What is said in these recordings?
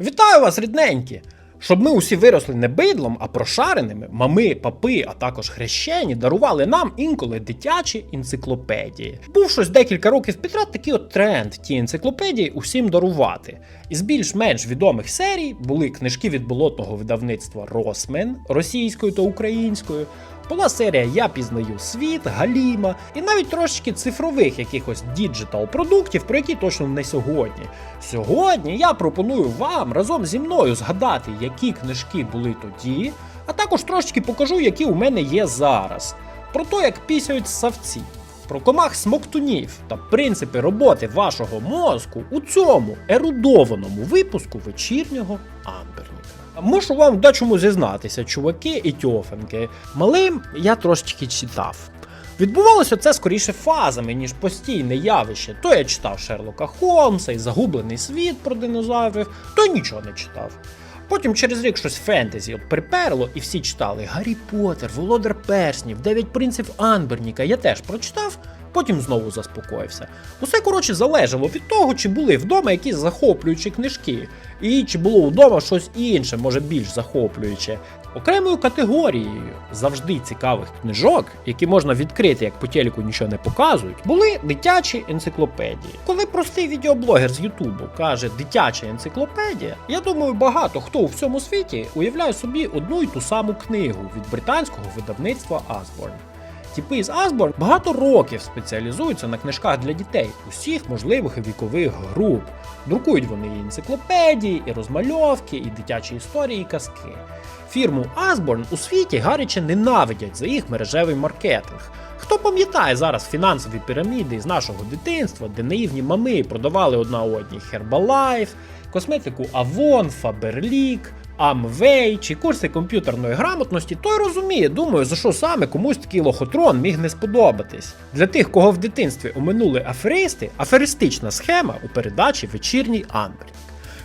Вітаю вас, рідненькі! Щоб ми усі виросли не бидлом, а прошареними, мами, папи, а також хрещені дарували нам інколи дитячі енциклопедії. Був щось декілька років підряд такий от тренд ті енциклопедії усім дарувати. Із більш-менш відомих серій були книжки від болотного видавництва Росмен російською та українською. Була серія Я пізнаю світ, Галіма, і навіть трошечки цифрових якихось діджитал продуктів, про які точно не сьогодні. Сьогодні я пропоную вам разом зі мною згадати, які книжки були тоді, а також трошечки покажу, які у мене є зараз. Про те, як пісяють ссавці, про комах смоктунів та принципи роботи вашого мозку у цьому ерудованому випуску вечірнього амберника. Мушу вам в дечому зізнатися, чуваки і тьофенки. Малим я трошечки читав. Відбувалося це скоріше фазами, ніж постійне явище. То я читав Шерлока Холмса і загублений світ про динозаврів, то нічого не читав. Потім через рік щось фентезі приперло, і всі читали Гаррі Поттер, Володар Перснів, Дев'ять принців Анберніка. Я теж прочитав, потім знову заспокоївся. Усе коротше залежало від того, чи були вдома якісь захоплюючі книжки, і чи було вдома щось інше, може більш захоплююче. Окремою категорією завжди цікавих книжок, які можна відкрити, як по телеку нічого не показують, були дитячі енциклопедії. Коли простий відеоблогер з Ютубу каже дитяча енциклопедія, я думаю, багато хто у всьому світі уявляє собі одну і ту саму книгу від британського видавництва Asborn. Тіпи з Asborn багато років спеціалізуються на книжках для дітей усіх можливих вікових груп. Друкують вони і енциклопедії, і розмальовки, і дитячі історії, і казки. Фірму Asborn у світі гаряче ненавидять за їх мережевий маркетинг. Хто пам'ятає зараз фінансові піраміди з нашого дитинства, де наївні мами продавали одна одній Herbalife, косметику Avon, Faberlic, Amway чи курси комп'ютерної грамотності, той розуміє, думаю, за що саме комусь такий лохотрон міг не сподобатись. Для тих, кого в дитинстві оминули аферисти, аферистична схема у передачі вечірній Амбер.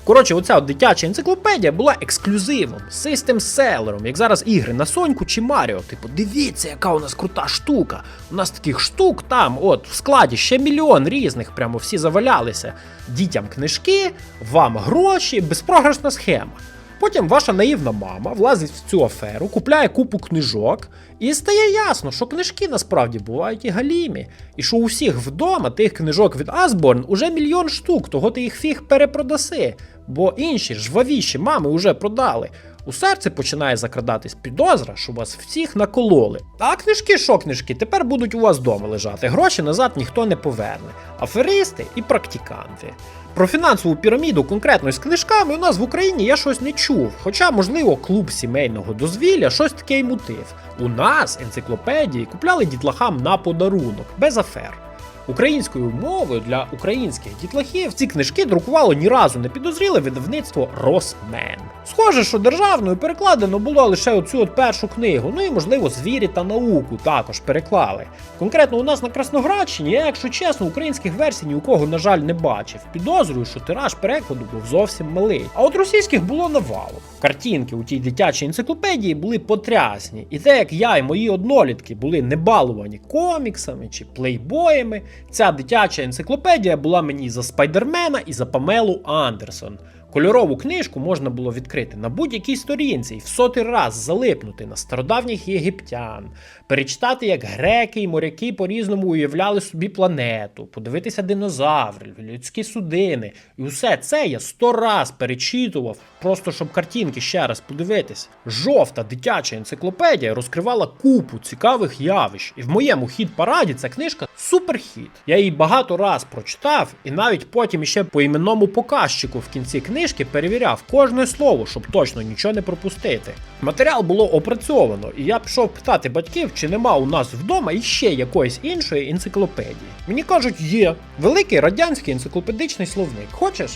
Коротше, оця от дитяча енциклопедія була ексклюзивом, систем-селером, як зараз ігри на Соньку чи Маріо. Типу, дивіться, яка у нас крута штука. У нас таких штук там, от в складі ще мільйон різних, прямо всі завалялися. Дітям книжки, вам гроші, безпрограшна схема. Потім ваша наївна мама влазить в цю аферу, купляє купу книжок, і стає ясно, що книжки насправді бувають і галімі, і що у всіх вдома тих книжок від Асборн уже мільйон штук, того ти їх фіг перепродаси, бо інші жвавіші мами вже продали. У серце починає закрадатись підозра, що вас всіх накололи. А книжки, що книжки, тепер будуть у вас вдома лежати. Гроші назад ніхто не поверне. Аферисти і практиканти. Про фінансову піраміду конкретно з книжками у нас в Україні я щось не чув. Хоча, можливо, клуб сімейного дозвілля щось таке й мутив. У нас енциклопедії купляли дітлахам на подарунок, без афер. Українською мовою для українських дітлахів ці книжки друкувало ні разу не підозріле видавництво Росмен. Схоже, що державною перекладено було лише оцю от першу книгу, ну і можливо звірі та науку також переклали. Конкретно у нас на Красноградщині, я, якщо чесно, українських версій ні у кого, на жаль, не бачив. Підозрюю, що тираж перекладу був зовсім малий. А от російських було навалом. Картинки у тій дитячій енциклопедії були потрясні, і те, як я і мої однолітки були не балувані коміксами чи плейбоями, ця дитяча енциклопедія була мені за Спайдермена і за Памелу Андерсон. Кольорову книжку можна було відкрити на будь-якій сторінці і в сотий раз залипнути на стародавніх єгиптян, перечитати, як греки і моряки по-різному уявляли собі планету, подивитися динозаврів, людські судини. І усе це я сто раз перечитував, просто щоб картинки ще раз подивитись. Жовта дитяча енциклопедія розкривала купу цікавих явищ, і в моєму хіт-параді ця книжка суперхіт. Я її багато раз прочитав, і навіть потім іще по іменному показчику в кінці книжки перевіряв кожне слово, щоб точно нічого не пропустити. Матеріал було опрацьовано, і я пішов питати батьків, чи нема у нас вдома іще якоїсь іншої енциклопедії. Мені кажуть, є великий радянський енциклопедичний словник. Хочеш?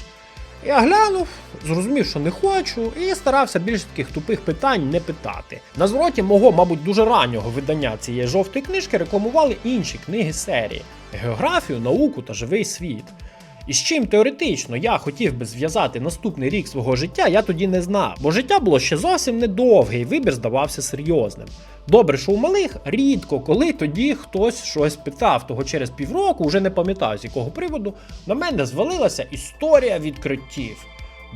Я глянув, зрозумів, що не хочу, і старався більш таких тупих питань не питати. На звороті мого, мабуть, дуже раннього видання цієї жовтої книжки рекламували інші книги серії: географію, науку та живий світ. І з чим теоретично я хотів би зв'язати наступний рік свого життя, я тоді не знав, бо життя було ще зовсім недовге, і вибір здавався серйозним. Добре, що у малих рідко, коли тоді хтось щось питав, того через півроку, вже не пам'ятаю з якого приводу, на мене звалилася історія відкриттів.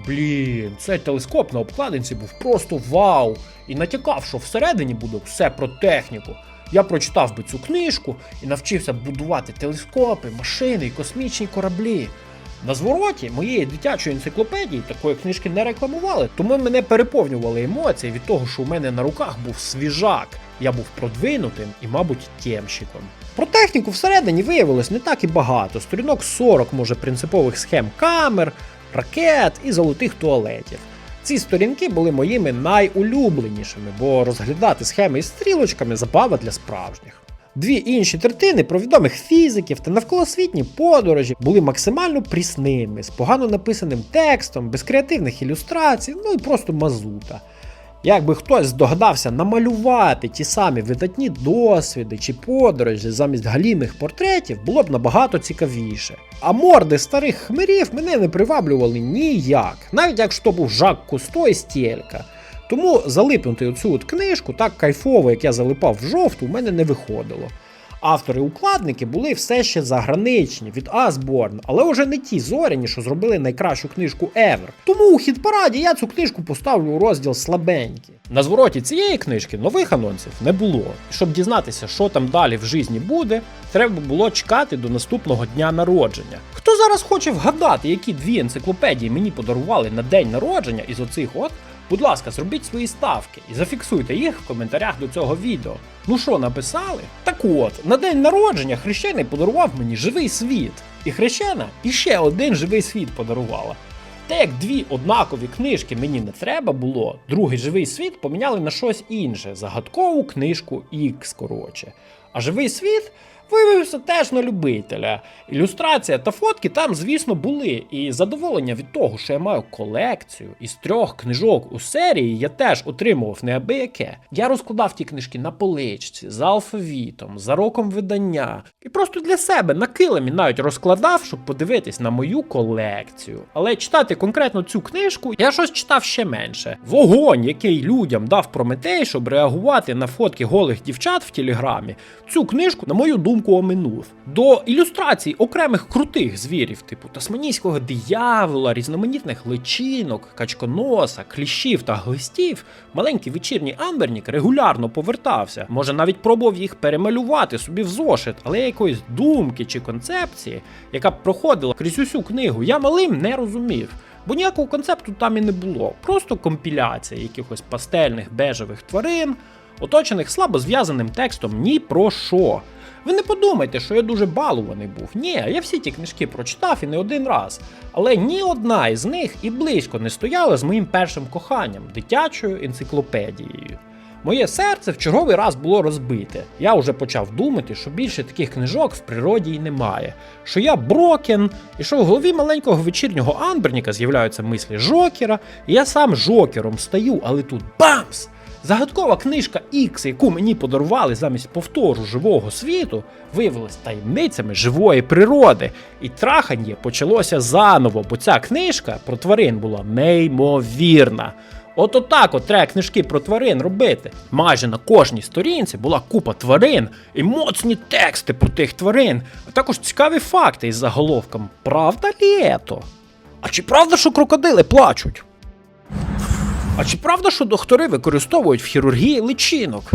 Блін, цей телескоп на обкладинці був просто вау! І натякав, що всередині буде все про техніку. Я прочитав би цю книжку і навчився будувати телескопи, машини і космічні кораблі. На звороті моєї дитячої енциклопедії такої книжки не рекламували, тому мене переповнювали емоції від того, що у мене на руках був свіжак. Я був продвинутим і, мабуть, тємщиком. Про техніку всередині виявилось не так і багато. Сторінок 40, може, принципових схем камер, ракет і золотих туалетів. Ці сторінки були моїми найулюбленішими, бо розглядати схеми із стрілочками забава для справжніх. Дві інші третини про відомих фізиків та навколосвітні подорожі були максимально прісними, з погано написаним текстом, без креативних ілюстрацій, ну і просто мазута. Якби хтось здогадався намалювати ті самі видатні досвіди чи подорожі замість галімих портретів, було б набагато цікавіше. А морди старих хмирів мене не приваблювали ніяк, навіть якщо то був Жак Кусто і Стєлька. Тому залипнути оцю от книжку так кайфово, як я залипав в жовту, у мене не виходило. Автори-укладники були все ще заграничні від Асборн, але вже не ті зоряні, що зробили найкращу книжку ever. Тому у хіт-параді я цю книжку поставлю у розділ слабенькі. На звороті цієї книжки нових анонсів не було. І щоб дізнатися, що там далі в житті буде, треба було чекати до наступного дня народження. Хто зараз хоче вгадати, які дві енциклопедії мені подарували на день народження із оцих от? Будь ласка, зробіть свої ставки і зафіксуйте їх в коментарях до цього відео. Ну що, написали? Так от, на день народження хрещений подарував мені живий світ. І хрещена іще один живий світ подарувала. Те, як дві однакові книжки мені не треба було, другий живий світ поміняли на щось інше, загадкову книжку X, коротше. А живий світ виявився теж на любителя. Ілюстрація та фотки там, звісно, були. І задоволення від того, що я маю колекцію із трьох книжок у серії, я теж отримував неабияке. Я розкладав ті книжки на поличці, за алфавітом, за роком видання. І просто для себе на килимі навіть розкладав, щоб подивитись на мою колекцію. Але читати конкретно цю книжку я щось читав ще менше. Вогонь, який людям дав Прометей, щоб реагувати на фотки голих дівчат в телеграмі, цю книжку, на мою думку, оминув. До ілюстрацій окремих крутих звірів, типу тасманійського диявола, різноманітних личинок, качконоса, кліщів та глистів, маленький вечірній амбернік регулярно повертався. Може навіть пробував їх перемалювати собі в зошит, але якоїсь думки чи концепції, яка б проходила крізь усю книгу, я малим не розумів. Бо ніякого концепту там і не було. Просто компіляція якихось пастельних бежевих тварин, оточених слабо зв'язаним текстом ні про що. Ви не подумайте, що я дуже балуваний був. Ні, я всі ті книжки прочитав і не один раз. Але ні одна із них і близько не стояла з моїм першим коханням дитячою енциклопедією. Моє серце в черговий раз було розбите. Я вже почав думати, що більше таких книжок в природі й немає. Що я брокен, і що в голові маленького вечірнього Анберніка з'являються мислі Жокера, і я сам Жокером стаю, але тут бамс! Загадкова книжка X, яку мені подарували замість повтору живого світу, виявилась таємницями живої природи, і трахання почалося заново, бо ця книжка про тварин була неймовірна. От отак от треба книжки про тварин робити. Майже на кожній сторінці була купа тварин і моцні тексти про тих тварин, а також цікаві факти із заголовком Правда літо? А чи правда, що крокодили плачуть? А чи правда, що доктори використовують в хірургії личинок?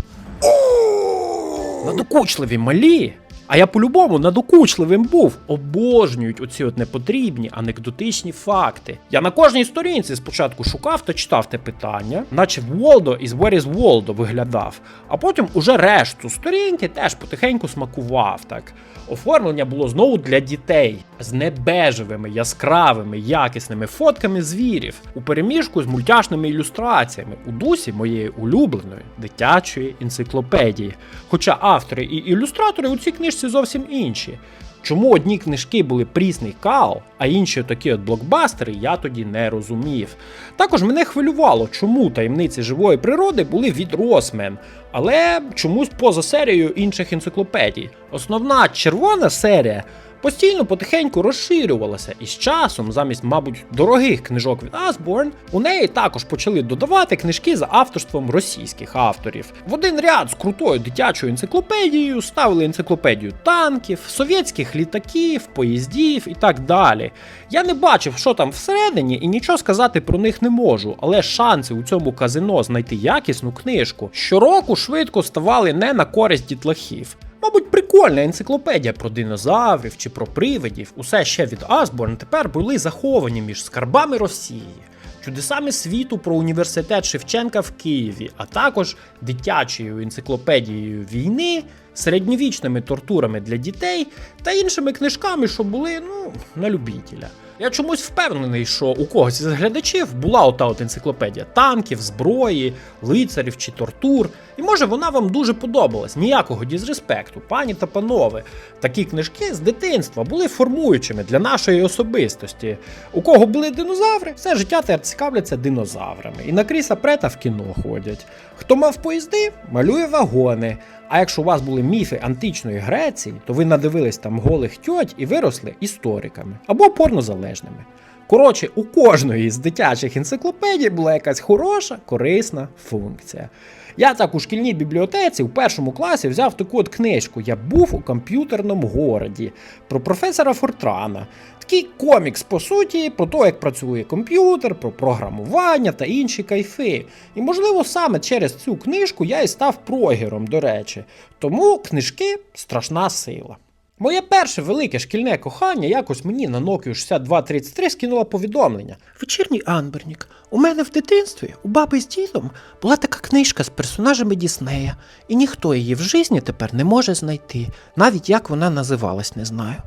Надокучливі малі. А я по-любому надокучливим був. Обожнюють оці от непотрібні анекдотичні факти. Я на кожній сторінці спочатку шукав та читав те питання, наче Волдо із Where is Waldo виглядав, а потім уже решту сторінки теж потихеньку смакував так. Оформлення було знову для дітей з небежевими, яскравими, якісними фотками звірів у переміжку з мультяшними ілюстраціями у дусі моєї улюбленої дитячої енциклопедії. Хоча автори і ілюстратори у цій книжці зовсім інші. Чому одні книжки були прісний кал, а інші такі от блокбастери, я тоді не розумів. Також мене хвилювало, чому таємниці живої природи були від Росмен, але чомусь поза серією інших енциклопедій. Основна червона серія постійно потихеньку розширювалася, і з часом, замість, мабуть, дорогих книжок від Asborn, у неї також почали додавати книжки за авторством російських авторів. В один ряд з крутою дитячою енциклопедією ставили енциклопедію танків, совєтських літаків, поїздів і так далі. Я не бачив, що там всередині, і нічого сказати про них не можу, але шанси у цьому казино знайти якісну книжку щороку швидко ставали не на користь дітлахів. Мабуть, прикольна енциклопедія про динозаврів чи про привидів, усе ще від Асборн тепер були заховані між скарбами Росії, чудесами світу про університет Шевченка в Києві, а також дитячою енциклопедією війни, середньовічними тортурами для дітей та іншими книжками, що були ну, на любителя. Я чомусь впевнений, що у когось із глядачів була ота от енциклопедія танків, зброї, лицарів чи тортур. І може вона вам дуже подобалась. Ніякого дізреспекту, пані та панове. Такі книжки з дитинства були формуючими для нашої особистості. У кого були динозаври, все життя тепер цікавляться динозаврами. І на Кріса Прета в кіно ходять. Хто мав поїзди, малює вагони. А якщо у вас були міфи античної Греції, то ви надивились там голих тьоть і виросли істориками або порнозалежними. Коротше, у кожної з дитячих енциклопедій була якась хороша, корисна функція. Я так у шкільній бібліотеці у першому класі взяв таку от книжку Я був у комп'ютерному городі про професора Фортрана. Такий комікс, по суті, про те, як працює комп'ютер, про програмування та інші кайфи. І, можливо, саме через цю книжку я і став прогером, до речі. Тому книжки страшна сила. Моє перше велике шкільне кохання якось мені на Nokia 6233 скинуло повідомлення. Вечірній Анбернік. У мене в дитинстві у баби з дідом була така книжка з персонажами Діснея, і ніхто її в житті тепер не може знайти, навіть як вона називалась, не знаю.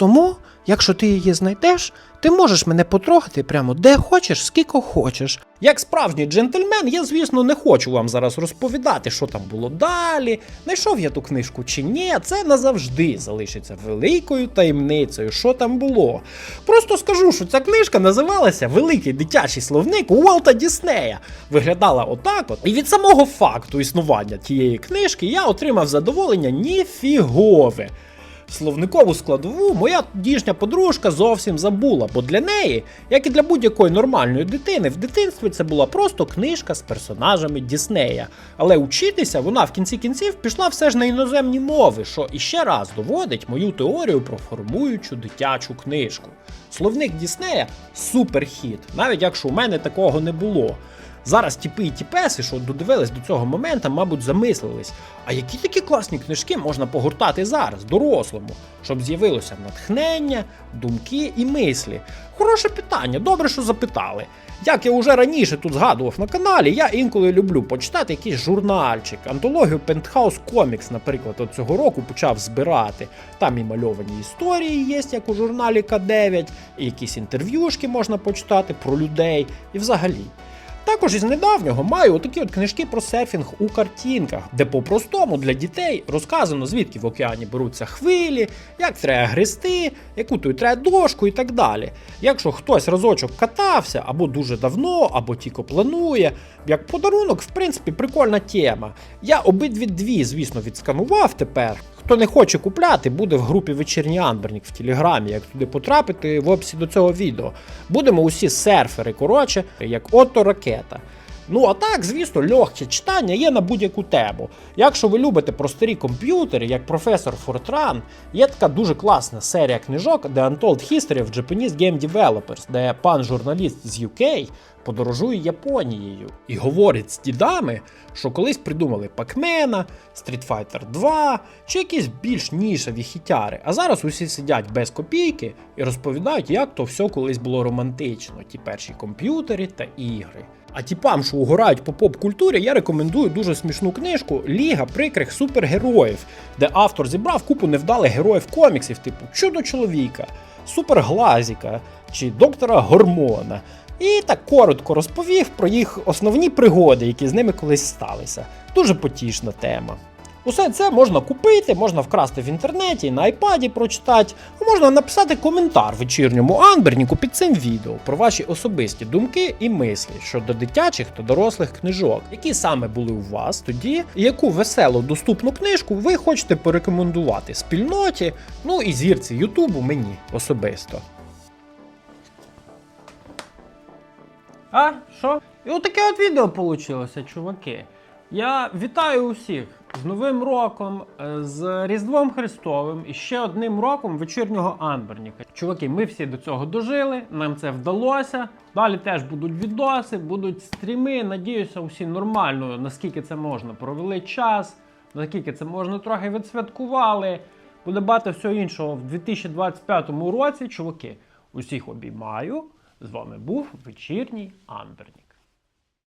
Тому, якщо ти її знайдеш, ти можеш мене потрогати прямо де хочеш, скільки хочеш. Як справжній джентльмен, я, звісно, не хочу вам зараз розповідати, що там було далі, знайшов я ту книжку чи ні, це назавжди залишиться великою таємницею, що там було. Просто скажу, що ця книжка називалася Великий дитячий словник Уолта Діснея. Виглядала отак от. І від самого факту існування тієї книжки я отримав задоволення ніфігове. Словникову складову моя тодішня подружка зовсім забула, бо для неї, як і для будь-якої нормальної дитини, в дитинстві це була просто книжка з персонажами Діснея. Але учитися вона в кінці кінців пішла все ж на іноземні мови, що іще раз доводить мою теорію про формуючу дитячу книжку. Словник Діснея суперхіт, навіть якщо у мене такого не було. Зараз тіпи і тіпеси, що додивились до цього моменту, мабуть, замислились. А які такі класні книжки можна погортати зараз, дорослому, щоб з'явилося натхнення, думки і мислі? Хороше питання, добре, що запитали. Як я вже раніше тут згадував на каналі, я інколи люблю почитати якийсь журнальчик, антологію Penthouse Comics, наприклад, от цього року почав збирати. Там і мальовані історії є, як у журналі К9, і якісь інтерв'юшки можна почитати про людей і взагалі. Також із недавнього маю отакі от книжки про серфінг у картинках, де по-простому для дітей розказано, звідки в океані беруться хвилі, як треба грести, яку тут треба дошку і так далі. Якщо хтось разочок катався або дуже давно, або тільки планує, як подарунок, в принципі, прикольна тема. Я обидві дві, звісно, відсканував тепер. Хто не хоче купляти, буде в групі Вечірній Анбернік в Телеграмі. Як туди потрапити в описі до цього відео. Будемо усі серфери, коротше, як ото ракета. Ну а так, звісно, легке читання є на будь-яку тему. Якщо ви любите про старі комп'ютери, як професор Фортран, є така дуже класна серія книжок The Untold History of Japanese Game Developers, де пан журналіст з UK подорожує Японією і говорить з дідами, що колись придумали Пакмена, Street Fighter 2 чи якісь більш нішеві хітяри. А зараз усі сидять без копійки і розповідають, як то все колись було романтично, ті перші комп'ютери та ігри. А тіпам, що угорають по поп-культурі, я рекомендую дуже смішну книжку Ліга прикрих супергероїв, де автор зібрав купу невдалих героїв коміксів, типу Чудо чоловіка, Суперглазіка чи доктора Гормона. І так коротко розповів про їх основні пригоди, які з ними колись сталися. Дуже потішна тема. Усе це можна купити, можна вкрасти в інтернеті, на айпаді прочитати, а можна написати коментар вечірньому Анберніку під цим відео про ваші особисті думки і мислі щодо дитячих та дорослих книжок, які саме були у вас тоді, і яку веселу доступну книжку ви хочете порекомендувати спільноті, ну і зірці Ютубу мені особисто. А, що? І отаке от відео вийшло, чуваки. Я вітаю усіх з Новим роком, е, з Різдвом Христовим і ще одним роком вечірнього Анберніка. Чуваки, ми всі до цього дожили, нам це вдалося. Далі теж будуть відоси, будуть стріми. Надіюся, усі нормально, наскільки це можна, провели час, наскільки це можна трохи відсвяткували. Буде багато всього іншого в 2025 році. Чуваки, усіх обіймаю. З вами був вечірній Анбернік.